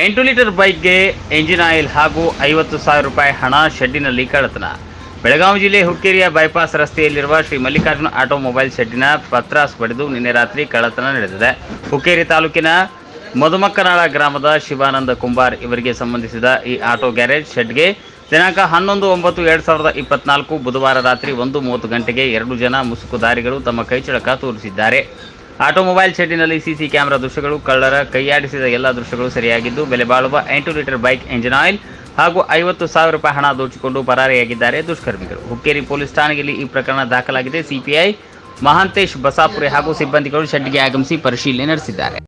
ಎಂಟು litre ಬೈಕ್ಗೆ engine oil ಹಾಗೂ ಐವತ್ತು ಸಾವಿರ ರೂಪಾಯಿ ಹಣ ಶೆಡ್ಡಿನಲ್ಲಿ ಕಳ್ಳತನ. ಬೆಳಗಾವಿ ಜಿಲ್ಲೆ ಹುಕ್ಕೇರಿಯ ಬೈಪಾಸ್ ರಸ್ತೆಯಲ್ಲಿರುವ ಶ್ರೀ ಮಲ್ಲಿಕಾರ್ಜುನ ಆಟೋಮೊಬೈಲ್ ಶೆಡ್ಡಿನ ಪತ್ರಾಸ್ ಪಡೆದು ನಿನ್ನೆ ರಾತ್ರಿ ಕಳ್ಳತನ ನಡೆದಿದೆ. ಹುಕ್ಕೇರಿ ತಾಲೂಕಿನ ಮಧುಮಕ್ಕನಾಳ ಗ್ರಾಮದ ಶಿವಾನಂದ ಕುಂಬಾರ್ ಇವರಿಗೆ ಸಂಬಂಧಿಸಿದ ಈ ಆಟೋ ಗ್ಯಾರೇಜ್ ಶೆಡ್ಗೆ ದಿನಾಂಕ ಹನ್ನೊಂದು ಒಂಬತ್ತು ಎರಡು ಸಾವಿರದ ಇಪ್ಪತ್ನಾಲ್ಕು ಬುಧವಾರ ರಾತ್ರಿ ಒಂದು ಮೂವತ್ತು ಗಂಟೆಗೆ ಎರಡು ಜನ ಮುಸುಕುದಾರಿಗಳು ತಮ್ಮ ಕೈಚಳಕ ತೋರಿಸಿದ್ದಾರೆ. ಆಟೋಮೊಬೈಲ್ ಶೆಡ್ಡಿನಲ್ಲಿ ಸಿಸಿ ಕ್ಯಾಮೆರಾ ದೃಶ್ಯಗಳು, ಕಳ್ಳರ ಕೈಯಾಡಿಸಿದ ಎಲ್ಲ ದೃಶ್ಯಗಳು ಸರಿಯಾಗಿದ್ದು, ಬೆಲೆ ಬಾಳುವ ಎಂಟು ಲೀಟರ್ ಬೈಕ್ ಎಂಜಿನ್ ಆಯಿಲ್ ಹಾಗೂ ಐವತ್ತು ಸಾವಿರ ರೂಪಾಯಿ ಹಣ ದೋಚಿಕೊಂಡು ಪರಾರಿಯಾಗಿದ್ದಾರೆ ದುಷ್ಕರ್ಮಿಗಳು. ಹುಕ್ಕೇರಿ ಪೊಲೀಸ್ ಠಾಣೆಯಲ್ಲಿ ಈ ಪ್ರಕರಣ ದಾಖಲಾಗಿದೆ. ಸಿಪಿಐ ಮಹಾಂತೇಶ್ ಬಸಾಪುರೆ ಹಾಗೂ ಸಿಬ್ಬಂದಿಗಳು ಶೆಡ್ಗೆ ಆಗಮಿಸಿ ಪರಿಶೀಲನೆ ನಡೆಸಿದ್ದಾರೆ.